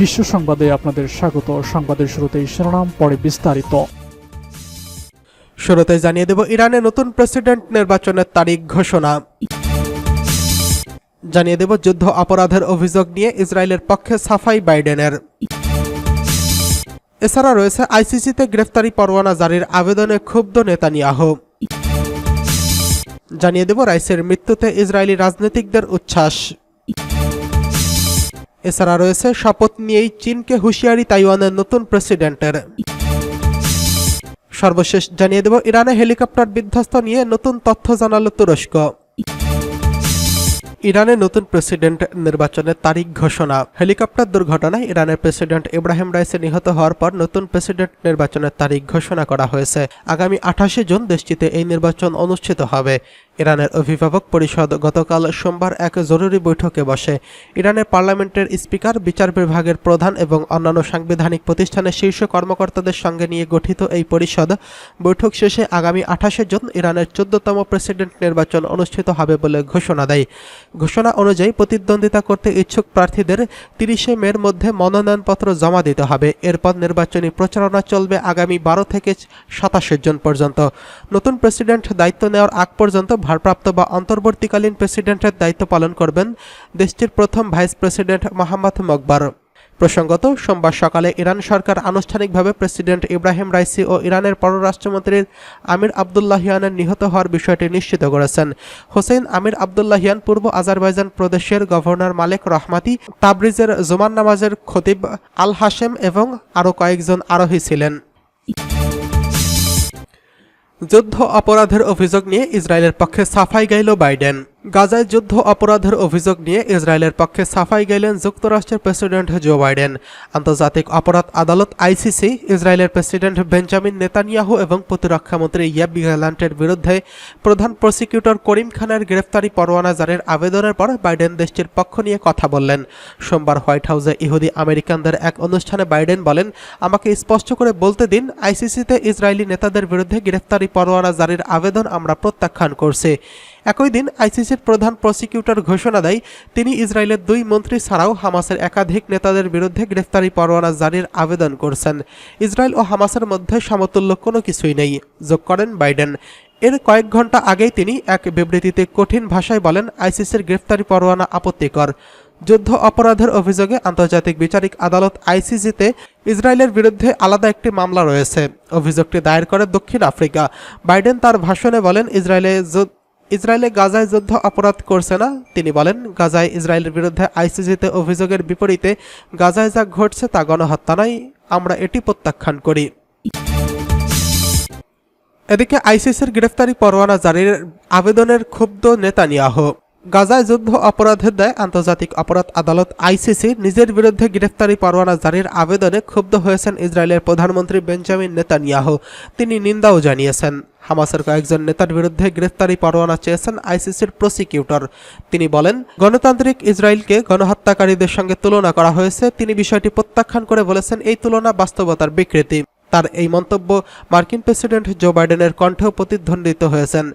বিশ্ব সংবাদে আপনাদের স্বাগত। সংবাদের শুরুতেই শিরোনাম, পরে বিস্তারিত। শুরুতে জানিয়ে দেব ইরানে নতুন প্রেসিডেন্ট নির্বাচনের তারিখ ঘোষণা। জানিয়ে দেব যুদ্ধ অপরাধের অভিযোগ নিয়ে ইসরায়েলের পক্ষে সাফাই বাইডেনের। এছাড়া রয়েছে আইসিসিতে গ্রেফতারি পরোয়ানা জারির আবেদনে ক্ষুব্ধ নেতানিয়াহু। জানিয়ে দেব রাইসের মৃত্যুতে ইসরায়েলি রাজনীতিকদের উচ্ছ্বাস। এছাড়া রয়েছে শপথ নিয়েই চীনকে হুঁশিয়ারি তাইওয়ানের নতুন প্রেসিডেন্টের। সর্বশেষ জানিয়ে দেব, ইরানে হেলিকপ্টার বিধ্বস্ত নিয়ে নতুন তথ্য জানালো তুরস্ক। ইরানের নতুন প্রেসিডেন্ট নির্বাচনের তারিখ ঘোষণা। হেলিকপ্টার দুর্ঘটনায় ইরানের প্রেসিডেন্ট ইব্রাহিম রাইসে নিহত হওয়ার পর নতুন প্রেসিডেন্ট নির্বাচনের তারিখ ঘোষণা করা হয়েছে। আগামী আঠাশে জুন দেশটিতে এই নির্বাচন অনুষ্ঠিত হবে। ইরানের অভিভাবক পরিষদ গতকাল সোমবার এক জরুরি বৈঠকে বসে। ইরানের পার্লামেন্টের স্পিকার, বিচার বিভাগের প্রধান এবং অন্যান্য সাংবিধানিক প্রতিষ্ঠানের শীর্ষ কর্মকর্তাদের সঙ্গে নিয়ে গঠিত এই পরিষদ বৈঠক শেষে আগামী আঠাশে জুন ইরানের চোদ্দতম প্রেসিডেন্ট নির্বাচন অনুষ্ঠিত হবে বলে ঘোষণা দেয়। ঘোষণা অনুযায়ী প্রতিদ্বন্দ্বিতা করতে ইচ্ছুক প্রার্থীদের তিরিশে মের মধ্যে মনোনয়নপত্র জমা দিতে হবে। এরপর নির্বাচনী প্রচারণা চলবে আগামী বারো থেকে সাতাশে জুন পর্যন্ত। নতুন প্রেসিডেন্ট দায়িত্ব নেওয়ার আগ পর্যন্ত ভারপ্রাপ্ত বা অন্তর্বর্তীকালীন প্রেসিডেন্টের দায়িত্ব পালন করবেন দেশটির প্রথম ভাইস প্রেসিডেন্ট মোহাম্মদ মকবার। প্রসঙ্গত, সোমবার সকালে ইরান সরকার আনুষ্ঠানিকভাবে প্রেসিডেন্ট ইব্রাহিম রাইসি ও ইরানের পররাষ্ট্রমন্ত্রী আমির আবদুল্লাহিয়ানের নিহত হওয়ার বিষয়টি নিশ্চিত করেছেন। হোসেন আমির আবদুল্লাহিয়ান পূর্ব আজারবাইজান প্রদেশের গভর্নর মালেক রহমাতি তাবরিজের জুমান নামাজের খতিব আল হাশেম এবং আরও কয়েকজন আরোহী ছিলেন। যুদ্ধ অপরাধের অভিযোগ নিয়ে ইসরায়েলের পক্ষে সাফাই গাইল বাইডেন। গাজায় যুদ্ধ অপরাধের অভিযোগ নিয়ে ইসরায়েলের পক্ষে সাফাই গাইলেন যুক্তরাষ্ট্রের প্রেসিডেন্ট জো বাইডেন। আন্তর্জাতিক অপরাধ আদালত আইসিসি, ইসরায়েলের প্রেসিডেন্ট বেঞ্জামিন নেতানিয়াহু এবং প্রতিরক্ষামন্ত্রী ইয়াব গ্যালান্টের বিরুদ্ধে প্রধান প্রসিকিউটর করিম খানের গ্রেফতারি পরোয়ানা জারির আবেদনের পর বাইডেন দেশটির পক্ষ নিয়ে কথা বললেন। সোমবার হোয়াইট হাউসে ইহুদি আমেরিকানদের এক অনুষ্ঠানে বাইডেন বলেন, আমাকে স্পষ্ট করে বলতে দিন, আইসিসিতে ইসরায়েলি নেতাদের বিরুদ্ধে গ্রেফতারি পরোয়ানা জারির আবেদন আমরা প্রত্যাখ্যান করছি। একই দিন আইসিসির প্রধান প্রসিকিউটর ঘোষণা দেয়, তিনি ইসরায়েলের দুই মন্ত্রী ছাড়াও হামাসের একাধিক নেতাদের বিরুদ্ধে গ্রেফতারি পরোয়ানা জারির আবেদন করছেন। ইসরায়েল ও হামাসের মধ্যে সমতুল্য কোনো কিছুই নেই, যোগ করেন বাইডেন। এর কয়েক ঘণ্টা আগেই তিনি এক বিবৃতিতে কঠিন ভাষায় বলেন, আইসিসির গ্রেফতারি পরোয়ানা আপত্তিকর। যুদ্ধ অপরাধের অভিযোগে আন্তর্জাতিক বিচারিক আদালত আইসিসিতে ইসরায়েলের বিরুদ্ধে আলাদা একটি মামলা রয়েছে। অভিযোগটি দায়ের করে দক্ষিণ আফ্রিকা। বাইডেন তার ভাষণে বলেন, ইসরায়েলে ইসরায়েলে গাজায় যুদ্ধ অপরাধ করছে না? তিনি বলেন, গাজায় ইসরায়েলের বিরুদ্ধে আইসিসিতে অভিযোগের বিপরীতে গাজায় যা ঘটছে তা গণহত্যা নয়, আমরা এটি প্রত্যাখ্যান করি। এদিকে আইসিসির গ্রেফতারি পরোয়ানা জারির আবেদনের ক্ষুব্ধ নেতানিয়াহু। গাজায় যুদ্ধ অপরাধের দায় আন্তর্জাতিক অপরাধ আদালত আইসিসি নিজের বিরুদ্ধে গ্রেফতারি পরোয়ানা জারির আবেদনে ক্ষুব্ধ হয়েছেন ইসরায়েলের প্রধানমন্ত্রী বেঞ্জামিন নেতানিয়াহু। তিনি নিন্দাও জানিয়েছেন, হামাসের কয়েকজন নেতার বিরুদ্ধে গ্রেফতারি পরোয়ানা চেয়েছেন আইসিসির প্রসিকিউটর। তিনি বলেন, গণতান্ত্রিক ইসরায়েলকে গণহত্যাকারীদের সঙ্গে তুলনা করা হয়েছে। তিনি বিষয়টি প্রত্যাখ্যান করে বলেছেন, এই তুলনা বাস্তবতার বিকৃতি। তার এই মন্তব্য মার্কিন প্রেসিডেন্ট জো বাইডেনের কণ্ঠেও প্রতিধ্বন্দ্বিত হয়েছেন।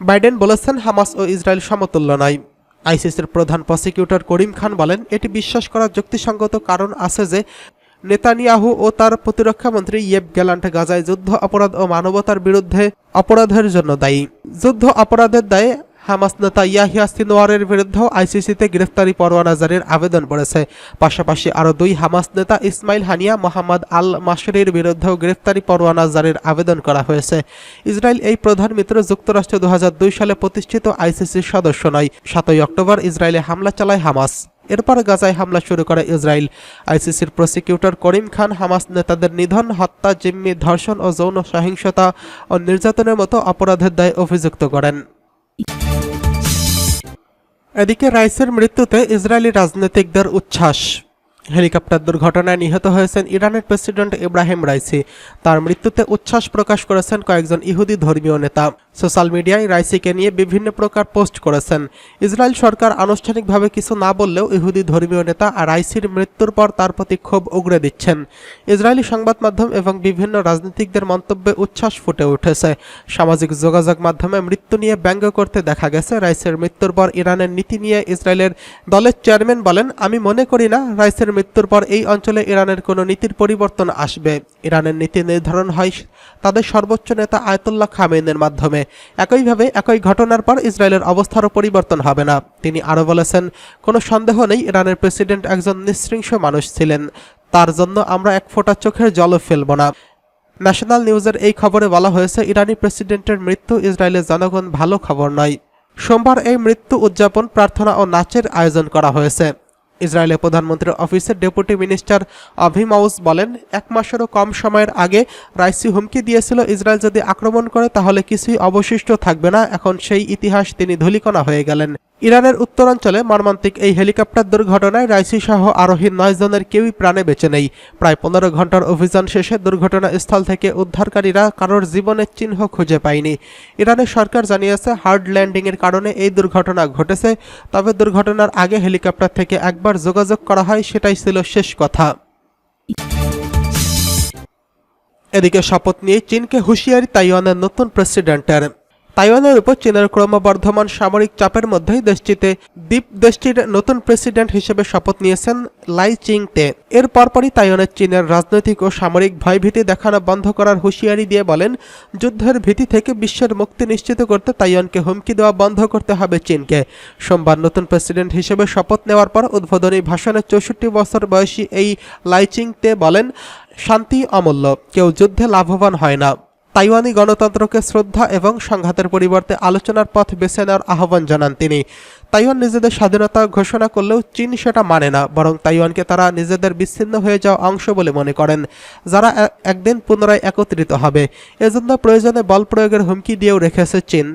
বাইডেন বলেছেন, হামাস ও ইসরায়েল সমতুল্য নয়। আইসিসির প্রধান প্রসিকিউটর করিম খান বলেন, এটি বিশ্বাস করার যুক্তিসঙ্গত কারণ আছে যে, নেতানিয়াহু ও তার প্রতিরক্ষামন্ত্রী ইয়েব গ্যালান্ট গাজায় যুদ্ধ অপরাধ ও মানবতার বিরুদ্ধে অপরাধের জন্য দায়ী। যুদ্ধ অপরাধের দায়ে হামাস নেতা ইয়াহিয়া সিনোয়ারের বিরুদ্ধেও আইসিসিতে গ্রেফতারি পরোয়ানা জারির আবেদন পড়েছে পাশাপাশি আরও দুই হামাস নেতা ইসমাইল হানিয়া, মোহাম্মদ আল মাসরির বিরুদ্ধেও গ্রেফতারি পরোয়ানা জারির আবেদন করা হয়েছে। ইসরায়েল এই প্রধান মিত্র যুক্তরাষ্ট্র দু হাজার দুই সালে প্রতিষ্ঠিত আইসিসির সদস্য নয়। সাতই অক্টোবর ইসরায়েলে হামলা চালায় হামাস। এরপর গাজায় হামলা শুরু করে ইসরায়েল। আইসিসির প্রসিকিউটর করিম খান হামাস নেতাদের নিধন, হত্যা, জিম্মি ধর্ষণ ও যৌন সহিংসতা ও নির্যাতনের মতো অপরাধের দায়ে অভিযুক্ত করেন। এদিকে রাইসের মৃত্যুতে ইসরায়েলি রাজনীতিকদের উচ্ছ্বাস। হেলিকপ্টার দুর্ঘটনায় নিহত হয়েছেন ইরানের প্রেসিডেন্ট ইব্রাহিম রাইসি। তার মৃত্যুতে উচ্ছ্বাস প্রকাশ করেছেন কয়েকজন ইহুদি ধর্মীয় নেতা। সোশ্যাল মিডিয়ায় রাইসিকে নিয়ে বিভিন্ন প্রকার পোস্ট করেছেন। ইসরায়েল সরকার আনুষ্ঠানিকভাবে কিছু না বললেও ইহুদি ধর্মীয় নেতা রাইসির মৃত্যুর পর তার প্রতি ক্ষোভ উগড়ে দিচ্ছেন। ইসরায়েলি সংবাদ মাধ্যম এবং বিভিন্ন রাজনীতিকদের মন্তব্যে উচ্ছ্বাস ফুটে উঠেছে। সামাজিক যোগাযোগ মাধ্যমে মৃত্যু নিয়ে ব্যঙ্গ করতে দেখা গেছে। রাইসের মৃত্যুর পর ইরানের নীতি নিয়ে ইসরায়েলের দলের চেয়ারম্যান বলেন, আমি মনে করি না রাইসের মৃত্যুর পর এই অঞ্চলে ইরানের কোনো নীতির পরিবর্তন আসবে। ইরানের নীতি নির্ধারণ হয় তাদের সর্বোচ্চ নেতা আয়তুল্লাহ খামেনের মাধ্যমে। একইভাবে একই ঘটনার পর ইসরায়েলের অবস্থারও পরিবর্তন হবে না। তিনি আরও বলেছেন, কোনো সন্দেহ নেই, ইরানের প্রেসিডেন্ট একজন নিঃশৃংস মানুষ ছিলেন। তার জন্য আমরা এক ফোঁটা চোখের জলও ফেলব না। ন্যাশনাল নিউজের এই খবরে বলা হয়েছে, ইরানি প্রেসিডেন্টের মৃত্যু ইসরায়েলের জনগণ ভালো খবর নয়। সোমবার এই মৃত্যু উদযাপন প্রার্থনা ও নাচের আয়োজন করা হয়েছে। ইসরায়েলের প্রধানমন্ত্রীর অফিসের ডেপুটি মিনিস্টার অভিমাউস বলেন, এক মাসেরও কম সময়ের আগে রাইসি হুমকি দিয়েছিল ইসরায়েল যদি আক্রমণ করে, তাহলে কিছুই অবশিষ্ট থাকবে না। এখন সেই ইতিহাস তিনি ধূলিকণা হয়ে গেলেন। ইরানের উত্তরাঞ্চলে মর্মান্তিক এই হেলিকপ্টার দুর্ঘটনায় রাইসি সহ আরোহী নয় জনের কেউই প্রাণে বেঁচে নেই। প্রায় পনেরো ঘণ্টার অভিযান শেষে দুর্ঘটনাস্থল থেকে উদ্ধারকারীরা কারোর জীবনের চিহ্ন খুঁজে পায়নি। ইরানের সরকার জানিয়েছে, হার্ড ল্যান্ডিংয়ের কারণে এই দুর্ঘটনা ঘটেছে, তবে দুর্ঘটনার আগে হেলিকপ্টার থেকে একবার যোগাযোগ করা হয়, সেটাই ছিল শেষ কথা। এদিকে শপথ নিয়ে চীনকে হুঁশিয়ারি তাইওয়ানের নতুন প্রেসিডেন্টের। তাইওয়ানের উপর চীনের ক্রমবর্ধমান সামরিক চাপের মধ্যেই দেশটিতে দ্বীপ দেশটির নতুন প্রেসিডেন্ট হিসেবে শপথ নিয়েছেন লাই চিংতে এর পরপরই তাইওয়ানের চীনের রাজনৈতিক ও সামরিক ভয়ভীতি দেখানো বন্ধ করার হুঁশিয়ারি দিয়ে বলেন, যুদ্ধের ভীতি থেকে বিশ্বের মুক্তি নিশ্চিত করতে তাইওয়ানকে হুমকি দেওয়া বন্ধ করতে হবে চীনকে। সোমবার নতুন প্রেসিডেন্ট হিসেবে শপথ নেওয়ার পর উদ্বোধনী ভাষণে চৌষট্টি বছর বয়সী এই লাইচিংতে বলেন, শান্তি অমূল্য, কেউ যুদ্ধে লাভবান হয় না। তাইওয়ানি গণতন্ত্রকে শ্রদ্ধা এবং সংঘাতের পরিবর্তে আলোচনার পথ বেছে নেওয়ার আহ্বান জানান তিনি। তাইওয়ান নিজেদের স্বাধীনতা ঘোষণা করলেও চীন সেটা মানে না, বরং তাইওয়ানকে তারা নিজেদের বিচ্ছিন্ন হয়ে যাওয়া অংশ বলে মনে করেন, যারা একদিন পুনরায় একত্রিত হবে। এজন্য প্রয়োজনে বল প্রয়োগের হুমকি দিয়েও রেখেছে চীন।